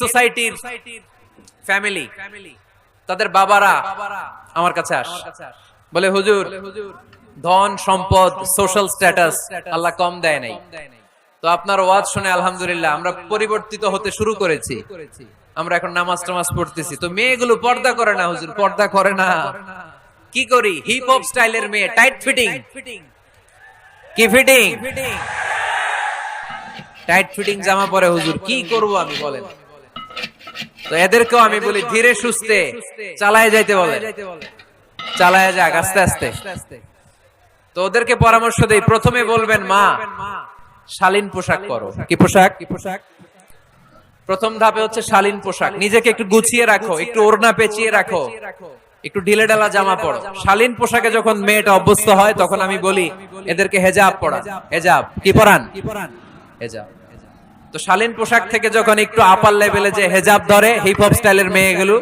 সোসাইটির ফ্যামিলি তাদের বাবারা আমার কাছে আস। বলে, হুজুর, ধন, সম্পদ সোশ্যাল স্ট্যাটাস আল্লাহ কম দেয় নাই। তো আপনার ওয়াজ শুনে আলহামদুলিল্লাহ আমরা পরিবর্তিত হতে শুরু করেছি। আমরা এখন নামাজ টামাজ পড়তেছি। তো মেয়েগুলো পর্দা করে না, হুজুর, পর্দা করে না। কি করি? হিপ হপ স্টাইলের মেয়ে টাইট ফিটিং কি ফিটিং টাইট ফিটিং জামা পরে, হুজুর, কি করব আমি, বলেন। তো এদেরকেও আমি বলি ধীরে সুস্থে চালায় যাইতে বলে চালায় যাক আস্তে আস্তে। তো ওদেরকে পরামর্শ দেই প্রথমে বলবেন মা। শালীন পোশাক করো কি পোশাক? কি পোশাক? প্রথম ধাপে হচ্ছে শালীন পোশাক। নিজেকে একটু গুছিয়ে রাখো একটু ওড়না পেঁচিয়ে রাখো। একটু ঢিলে ঢালা জামা পড়ো শালীন পোশাকে যখন মেয়েটা অভ্যস্ত হয় তখন আমি বলি এদেরকে হেজাব পড়া হেজাব। কি পরান? হেজাব। তো শালীন পোশাক থেকে যখন একটু আপার লেভেলে যে হেজাব ধরে হিপ হপ স্টাইলের মেয়েগুলো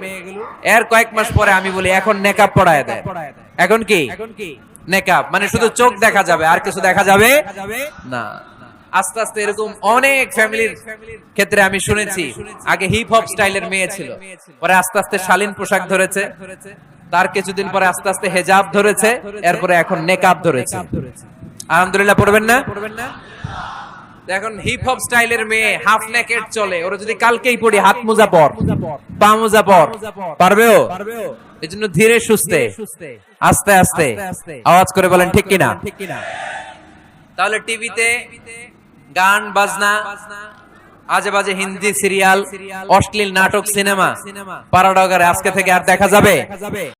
এর কয়েক মাস পরে আমি বলি এখন নেকাব পড়ায় দেয়। এখন কি? নেকাব। মানে শুধু চোখ দেখা যাবে আর কিছু দেখা যাবে? না। আস্তে আস্তে এরকম অনেক ফ্যামিলির ক্ষেত্রে আমি শুনেছি আগে হিপ হপ স্টাইলের মেয়ে ছিল। পরে আস্তে আস্তে শালীন পোশাক ধরেছে। তার কিছুদিন পরে আস্তে আস্তে হেজাব ধরেছে এরপরে এখন নেকাব ধরেছে। আলহামদুলিল্লাহ পড়বেন না? পড়বেন না? এখন হিপ হপ স্টাইলের মেয়ে হাফ নেকেট চলে। ওরা যদি কালকেই পড়ি হাত মোজা পর। পা মোজা পর। পারবেও এই জন্য ধীরে সুস্থে। আস্তে আস্তে। আওয়াজ করে বলেন ঠিক কিনা? তাহলে টিভিতে গান বাজনা আজে বাজে হিন্দি সিরিয়াল অশ্লীল নাটক সিনেমা পারাডগারে আজকে থেকে আর দেখা যাবে।